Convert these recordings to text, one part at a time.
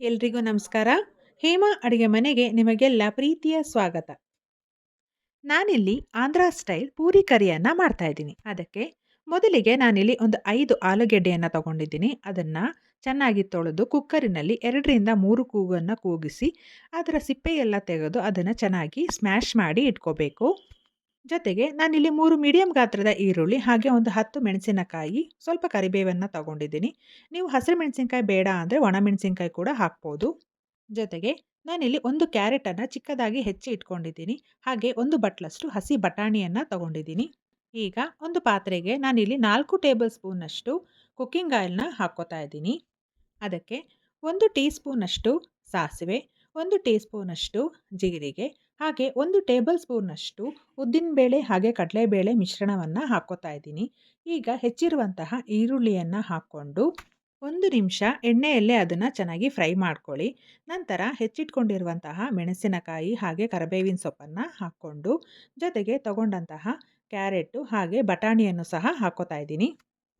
ಎಲ್ರಿಗೂ ನಮಸ್ಕಾರ. ಹೇಮಾ ಅಡುಗೆ ಮನೆಗೆ ನಿಮಗೆಲ್ಲ ಪ್ರೀತಿಯ ಸ್ವಾಗತ. ನಾನಿಲ್ಲಿ ಆಂಧ್ರ ಸ್ಟೈಲ್ ಪೂರಿ ಕರಿಯನ್ನು ಮಾಡ್ತಾ ಇದ್ದೀನಿ. ಅದಕ್ಕೆ ಮೊದಲಿಗೆ ನಾನಿಲ್ಲಿ ಒಂದು ಐದು ಆಲೂಗೆಡ್ಡೆಯನ್ನು ತಗೊಂಡಿದ್ದೀನಿ. ಅದನ್ನು ಚೆನ್ನಾಗಿ ತೊಳೆದು ಕುಕ್ಕರಿನಲ್ಲಿ ಎರಡರಿಂದ ಮೂರು ಕೂಗನ್ನು ಕೂಗಿಸಿ, ಅದರ ಸಿಪ್ಪೆಯೆಲ್ಲ ತೆಗೆದು ಅದನ್ನು ಚೆನ್ನಾಗಿ ಸ್ಮ್ಯಾಶ್ ಮಾಡಿ ಇಟ್ಕೋಬೇಕು. ಜೊತೆಗೆ ನಾನಿಲ್ಲಿ ಮೂರು ಮೀಡಿಯಂ ಗಾತ್ರದ ಈರುಳ್ಳಿ ಹಾಗೆ ಒಂದು ಹತ್ತು ಮೆಣಸಿನಕಾಯಿ, ಸ್ವಲ್ಪ ಕರಿಬೇವನ್ನು ತಗೊಂಡಿದ್ದೀನಿ. ನೀವು ಹಸಿರು ಮೆಣಸಿನಕಾಯಿ ಬೇಡ ಅಂದರೆ ಒಣಮೆಣಸಿನ್ಕಾಯಿ ಕೂಡ ಹಾಕ್ಬೋದು. ಜೊತೆಗೆ ನಾನಿಲ್ಲಿ ಒಂದು ಕ್ಯಾರೆಟನ್ನು ಚಿಕ್ಕದಾಗಿ ಹೆಚ್ಚಿ ಇಟ್ಕೊಂಡಿದ್ದೀನಿ. ಹಾಗೆ ಒಂದು ಬಟ್ಲಷ್ಟು ಹಸಿ ಬಟಾಣಿಯನ್ನು ತಗೊಂಡಿದ್ದೀನಿ. ಈಗ ಒಂದು ಪಾತ್ರೆಗೆ ನಾನಿಲ್ಲಿ ನಾಲ್ಕು ಟೇಬಲ್ ಸ್ಪೂನಷ್ಟು ಕುಕ್ಕಿಂಗ್ ಆಯಿಲ್ನ ಹಾಕ್ಕೋತಾ ಇದ್ದೀನಿ. ಅದಕ್ಕೆ ಒಂದು ಟೀ ಸ್ಪೂನಷ್ಟು ಸಾಸಿವೆ, ಒಂದು ಟೀ ಸ್ಪೂನಷ್ಟು ಜೀರಿಗೆ ಹಾಗೆ ಒಂದು ಟೇಬಲ್ ಸ್ಪೂನಷ್ಟು ಉದ್ದಿನಬೇಳೆ ಹಾಗೆ ಕಡಲೆಬೇಳೆ ಮಿಶ್ರಣವನ್ನು ಹಾಕ್ಕೋತಾ ಇದ್ದೀನಿ. ಈಗ ಹೆಚ್ಚಿರುವಂತಹ ಈರುಳ್ಳಿಯನ್ನು ಹಾಕ್ಕೊಂಡು ಒಂದು ನಿಮಿಷ ಎಣ್ಣೆಯಲ್ಲೇ ಅದನ್ನು ಚೆನ್ನಾಗಿ ಫ್ರೈ ಮಾಡ್ಕೊಳ್ಳಿ. ನಂತರ ಹೆಚ್ಚಿಟ್ಕೊಂಡಿರುವಂತಹ ಮೆಣಸಿನಕಾಯಿ ಹಾಗೆ ಕರಿಬೇವಿನ ಸೊಪ್ಪನ್ನು ಹಾಕ್ಕೊಂಡು ಜೊತೆಗೆ ತಗೊಂಡಂತಹ ಕ್ಯಾರೆಟು ಹಾಗೆ ಬಟಾಣಿಯನ್ನು ಸಹ ಹಾಕ್ಕೋತಾ ಇದ್ದೀನಿ.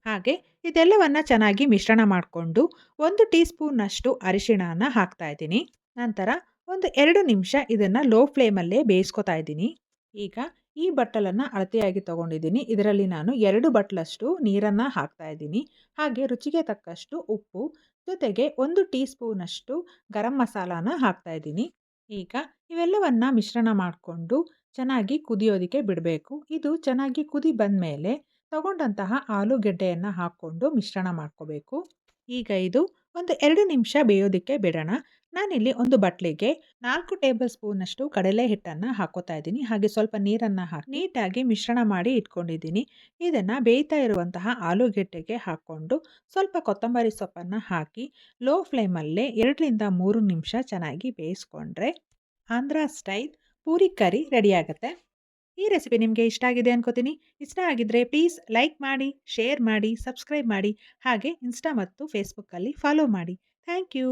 ಹಾಗೆ ಇದೆಲ್ಲವನ್ನು ಚೆನ್ನಾಗಿ ಮಿಶ್ರಣ ಮಾಡಿಕೊಂಡು ಒಂದು ಟೀ ಸ್ಪೂನ್ನಷ್ಟು ಅರಿಶಿಣನ ಹಾಕ್ತಾ ಇದ್ದೀನಿ. ನಂತರ ಒಂದು ಎರಡು ನಿಮಿಷ ಇದನ್ನು ಲೋ ಫ್ಲೇಮಲ್ಲೇ ಬೇಯಿಸ್ಕೊತಾ ಇದ್ದೀನಿ. ಈಗ ಈ ಬಟ್ಟಲನ್ನು ಅಳತೆಯಾಗಿ ತೊಗೊಂಡಿದ್ದೀನಿ. ಇದರಲ್ಲಿ ನಾನು ಎರಡು ಬಟ್ಲಷ್ಟು ನೀರನ್ನು ಹಾಕ್ತಾ ಇದ್ದೀನಿ. ಹಾಗೆ ರುಚಿಗೆ ತಕ್ಕಷ್ಟು ಉಪ್ಪು, ಜೊತೆಗೆ ಒಂದು ಟೀ ಸ್ಪೂನಷ್ಟು ಗರಂ ಮಸಾಲಾನ ಹಾಕ್ತಾ ಇದ್ದೀನಿ. ಈಗ ಇವೆಲ್ಲವನ್ನು ಮಿಶ್ರಣ ಮಾಡಿಕೊಂಡು ಚೆನ್ನಾಗಿ ಕುದಿಯೋದಕ್ಕೆ ಬಿಡಬೇಕು. ಇದು ಚೆನ್ನಾಗಿ ಕುದಿ ಬಂದ ಮೇಲೆ ತಗೊಂಡಂತಹ ಆಲೂಗೆಡ್ಡೆಯನ್ನು ಹಾಕ್ಕೊಂಡು ಮಿಶ್ರಣ ಮಾಡ್ಕೋಬೇಕು. ಈಗ ಇದು ಒಂದು ಎರಡು ನಿಮಿಷ ಬೇಯೋದಕ್ಕೆ ಬಿಡೋಣ. ನಾನಿಲ್ಲಿ ಒಂದು ಬಟ್ಲಿಗೆ ನಾಲ್ಕು ಟೇಬಲ್ ಸ್ಪೂನಷ್ಟು ಕಡಲೆ ಹಿಟ್ಟನ್ನು ಹಾಕೋತಾ ಇದ್ದೀನಿ. ಹಾಗೆ ಸ್ವಲ್ಪ ನೀರನ್ನು ಹಾಕಿ ನೀಟಾಗಿ ಮಿಶ್ರಣ ಮಾಡಿ ಇಟ್ಕೊಂಡಿದ್ದೀನಿ. ಇದನ್ನು ಬೇಯ್ತಾ ಇರುವಂತಹ ಆಲೂಗೆಡ್ಡೆಗೆ ಹಾಕ್ಕೊಂಡು ಸ್ವಲ್ಪ ಕೊತ್ತಂಬರಿ ಸೊಪ್ಪನ್ನು ಹಾಕಿ ಲೋ ಫ್ಲೇಮಲ್ಲೇ ಎರಡರಿಂದ ಮೂರು ನಿಮಿಷ ಚೆನ್ನಾಗಿ ಬೇಯಿಸ್ಕೊಂಡ್ರೆ Andhra style puri curry ready ಆಗುತ್ತೆ. ಈ ರೆಸಿಪಿ ನಿಮಗೆ ಇಷ್ಟ ಆಗಿದೆ ಅನ್ಕೋತೀನಿ. ಇಷ್ಟ ಆಗಿದ್ದರೆ ಪ್ಲೀಸ್ ಲೈಕ್ ಮಾಡಿ, ಶೇರ್ ಮಾಡಿ, ಸಬ್ಸ್ಕ್ರೈಬ್ ಮಾಡಿ. ಹಾಗೆ ಇನ್ಸ್ಟಾ ಮತ್ತು ಫೇಸ್ಬುಕ್ಕಲ್ಲಿ ಫಾಲೋ ಮಾಡಿ. Thank you.